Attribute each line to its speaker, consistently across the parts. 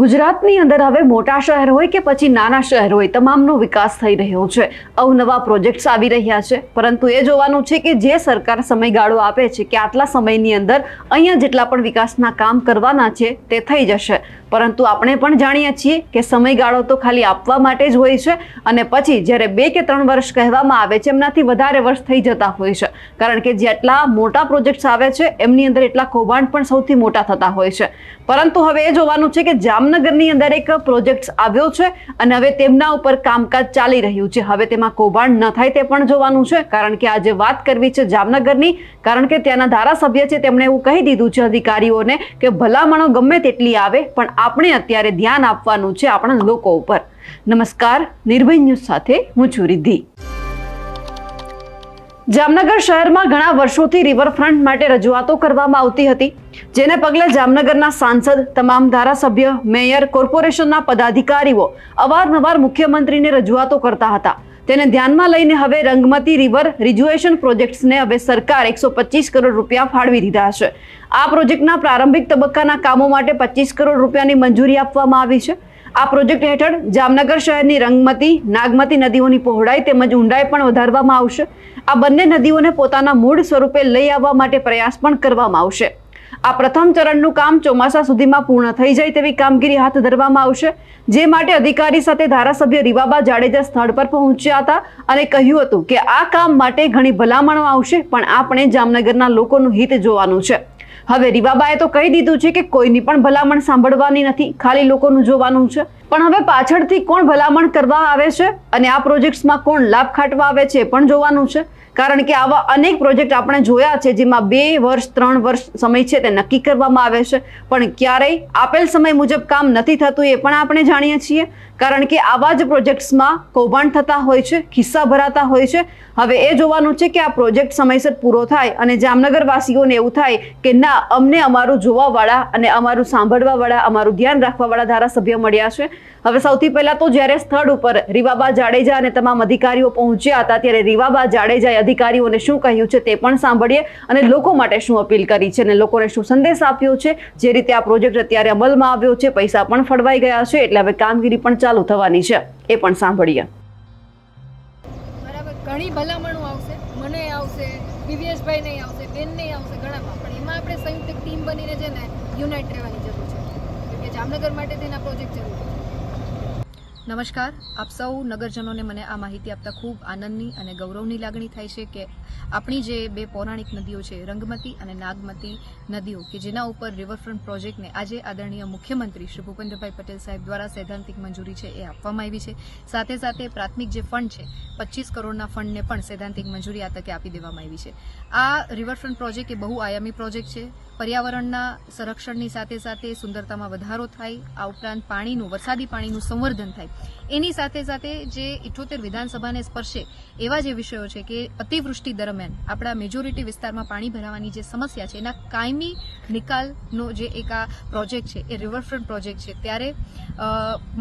Speaker 1: ગુજરાતની અંદર હવે મોટા શહેર હોય કે પછી નાના શહેર હોય, તમામનો વિકાસ થઈ રહ્યો છે. અવનવા પ્રોજેક્ટ્સ આવી રહ્યા છે. પરંતુ એ જોવાનું છે કે જે સરકાર સમયગાળો આપે છે કે આટલા સમયની અંદર અહીંયા જેટલા પણ વિકાસના કામ કરવાના છે તે થઈ જશે. પરંતુ આપણે પણ જાણીએ છીએ કે સમયગાળો તો ખાલી આપવા માટે જ હોય છે અને પછી જ્યારે બે કે ત્રણ વર્ષ કહેવામાં આવે છે એમનાથી વધારે વર્ષ થઈ જતા હોય છે. કારણ કે જેટલા મોટા પ્રોજેક્ટ્સ આવે છે એમની અંદર એટલા કૌભાંડ પણ સૌથી મોટા થતા હોય છે. પરંતુ હવે એ જોવાનું છે કે જામનગરની અંદર એક પ્રોજેક્ટ આવ્યો છે અને હવે તેમના ઉપર કામકાજ ચાલી રહ્યું છે. હવે તેમાં કૌભાંડ ન થાય તે પણ જોવાનું છે. કારણ કે આજે વાત કરવી છે જામનગરની, કારણ કે ત્યાંના ધારાસભ્ય છે તેમણે એવું કહી દીધું છે અધિકારીઓને કે ભલામણો ગમે તેટલી આવે, પણ આપણે અત્યારે ધ્યાન આપવાનું છે આપણા લોકો ઉપર. નમસ્કાર, નિર્ભય ન્યૂઝ સાથે હું છું રિદ્ધિ. જામનગર શહેરમાં ઘણા વર્ષોથી રિવરફ્રન્ટ માટે રજૂઆતો કરવામાં આવતી હતી, જેને પગલે જામનગરના સાંસદ, તમામ ધારાસભ્ય, મેયર, કોર્પોરેશનના પદાધિકારીઓ અવારનવાર મુખ્યમંત્રીને રજૂઆતો કરતા હતા. તેને ધ્યાનમાં લઈને હવે રંગમતી રિવર રિજ્યુએશન પ્રોજેક્ટ્સને હવે સરકાર એકસો પચીસ કરોડ રૂપિયા ફાળવી દીધા છે. આ પ્રોજેક્ટના પ્રારંભિક તબક્કાના કામો માટે પચીસ કરોડ રૂપિયાની મંજૂરી આપવામાં આવી છે. આ પ્રોજેક્ટ હેઠળ જામનગર શહેરની રંગમતી, નાગમતી નદીઓની પહોળાઈ તેમજ ઊંડાઈ પણ વધારવામાં આવશે. આ બંને નદીઓને પોતાના મૂળ સ્વરૂપે લઈ આવવા માટે પ્રયાસ પણ કરવામાં આવશે. આ પ્રથમ ચરણનું કામ ચોમાસા સુધીમાં પૂર્ણ થઈ જાય તેવી કામગીરી હાથ ધરવામાં આવશે, જે માટે અધિકારી સાથે ધારાસભ્ય રીવાબા જાડેજા સ્થળ પર પહોંચ્યા હતા અને કહ્યું હતું કે આ કામ માટે ઘણી ભલામણો આવશે, પણ આપણે જામનગરના લોકોનું હિત જોવાનું છે. હવે રીવાબાએ તો કહી દીધું છે કે કોઈની પણ ભલામણ સાંભળવાની નથી, ખાલી લોકોનું જોવાનું છે. પણ હવે પાછળથી કોણ ભલામણ કરવા આવે છે? અને આ પ્રોજેક્ટ્સમાં કોણ લાભ ખાટવા આવે છે એ પણ જોવાનું છે. કારણ કે આવા અનેક પ્રોજેક્ટ આપણે જોયા છે જેમાં બે વર્ષ, ત્રણ વર્ષ સમય છે તે નક્કી કરવામાં આવે છે. પણ ક્યારેય આપેલ સમય મુજબ કામ નથી થતું એ પણ આપણે જાણીએ છીએ. કારણ કે આવા જ પ્રોજેક્ટ્સમાં કૌભાંડ થતા હોય છે, ખિસ્સા ભરાતા હોય છે. હવે એ જોવાનું છે કે આ પ્રોજેક્ટ સમયસર પૂરો થાય અને જામનગરવાસીઓને એવું થાય કે ના, અમને અમારું જોવાવાળા અને અમારું સાંભળવાવાળા, અમારું ધ્યાન રાખવાવાળા ધારાસભ્ય મળ્યા છે. હવે સૌથી પહેલાં તો જ્યારે સ્થળ ઉપર રીવાબા જાડેજા અને તમામ અધિકારીઓ પહોંચ્યા હતા, ત્યારે રીવાબા જાડેજાએ અધિકારીઓને શું કહ્યું છે તે પણ સાંભળીએ અને લોકો માટે શું અપીલ કરી છે અને લોકોને શું સંદેશ આપ્યો છે, જે રીતે આ પ્રોજેક્ટ અત્યારે અમલમાં આવ્યો છે, પૈસા પણ ફળવાઈ ગયા છે, એટલે હવે કામગીરી પણ ચાલુ થવાની છે, એ પણ સાંભળીએ.
Speaker 2: બરાબર, ઘણી ભલામણો આવશે, મને આવશે, દિવ્યેશભાઈ નહીં આવશે, બેન નહીં આવશે ઘણામાં પણ એમાં આપણે સંયુક્ત ટીમ બનીને છે ને યુનાઇટ રહેવાની જરૂર છે. કે જામનગર માટે તેના પ્રોજેક્ટ જરૂર છે. નમસ્કાર. આપ સૌ નગરજનોને મને આ માહિતી આપતા ખૂબ આનંદની અને ગૌરવની લાગણી થાય છે કે આપણી જે બે પૌરાણિક નદીઓ છે, રંગમતી અને નાગમતી નદીઓ, કે જેના ઉપર રિવરફ્રન્ટ પ્રોજેક્ટને આજે આદરણીય મુખ્યમંત્રી શ્રી ભૂપેન્દ્રભાઈ પટેલ સાહેબ દ્વારા સૈદ્ધાંતિક મંજૂરી છે એ આપવામાં આવી છે. સાથે સાથે પ્રાથમિક જે ફંડ છે, પચીસ કરોડના ફંડને પણ સૈદ્ધાંતિક મંજૂરી આ તકે આપી દેવામાં આવી છે. આ રિવરફ્રન્ટ પ્રોજેક્ટ એ બહુ આયામી પ્રોજેક્ટ છે. પર્યાવરણના સંરક્ષણની સાથે સાથે સુંદરતામાં વધારો થાય, આ ઉપરાંત પાણીનું, વરસાદી પાણીનું સંવર્ધન થાય. એની સાથે સાથે જે ઇઠોતેર વિધાનસભાને સ્પર્શે એવા જે વિષયો છે કે અતિવૃષ્ટિ દરમિયાન આપણા મેજોરિટી વિસ્તારમાં પાણી ભરાવાની જે સમસ્યા છે, એના કાયમી નિકાલનો જે એક આ પ્રોજેક્ટ છે, એ રિવરફ્રન્ટ પ્રોજેક્ટ છે, ત્યારે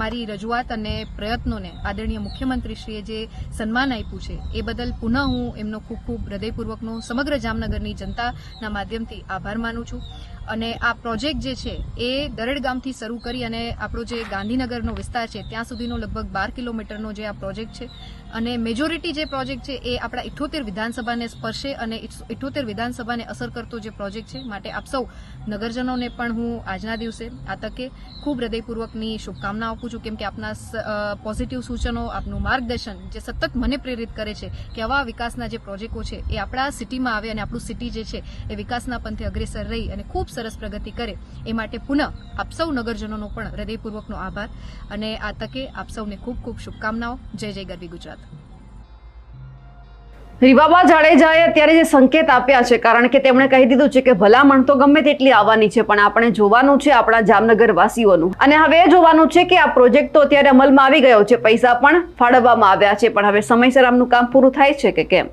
Speaker 2: મારી રજૂઆત અને પ્રયત્નોને આદરણીય મુખ્યમંત્રીશ્રીએ જે સન્માન આપ્યું છે, એ બદલ પુનઃ હું એમનો ખૂબ ખૂબ હૃદયપૂર્વકનો સમગ્ર જામનગરની જનતાના માધ્યમથી આભાર માનું છું. અને આ પ્રોજેક્ટ જે છે, એ દરેડ ગામથી શરૂ કરી અને આપણો જે ગાંધીનગરનો વિસ્તાર છે, ત્યાં સુધીનો લગભગ બાર કિલોમીટરનો જે આ પ્રોજેક્ટ છે. અને મેજોરિટી જે પ્રોજેક્ટ છે, એ આપણા ઇઠ્ઠોતેર વિધાનસભાને સ્પર્શે અને ઇઠોતેર વિધાનસભાને અસર કરતો જે પ્રોજેક્ટ છે, માટે આપ સૌ નગરજનોને પણ હું આજના દિવસે આ તકે ખૂબ હૃદયપૂર્વકની શુભકામના આપું છું. કેમ કે આપના પોઝિટિવ સૂચનો, આપનું માર્ગદર્શન જે સતત મને પ્રેરિત કરે છે કે આવા વિકાસના જે પ્રોજેક્ટો છે, એ આપણા સિટીમાં આવે અને આપણું સિટી જે છે, એ વિકાસના પંથે અગ્રેસર રહી અને ખૂબ સરસ પ્રગતિ કરે. એ માટે પુનઃ આપ સૌ નગરજનોનો પણ હૃદયપૂર્વકનો આભાર અને આ તકે આપ સૌને ખૂબ ખૂબ શુભકામનાઓ. જય જય ગરવી ગુજરાત.
Speaker 1: રીવાબા જાડેજાએ અત્યારે જે સંકેત આપ્યા છે, કારણ કે તેમણે કહી દીધું છે કે ભલામણ તો ગમે તેટલી આવવાની છે, પણ આપણે જોવાનું છે આપણા જામનગર વાસીઓનું અને હવે એ જોવાનું છે કે આ પ્રોજેક્ટ તો અત્યારે અમલમાં આવી ગયો છે, પૈસા પણ ફાળવવામાં આવ્યા છે, પણ હવે સમયસર આમનું કામ પૂરું થાય છે કે કેમ?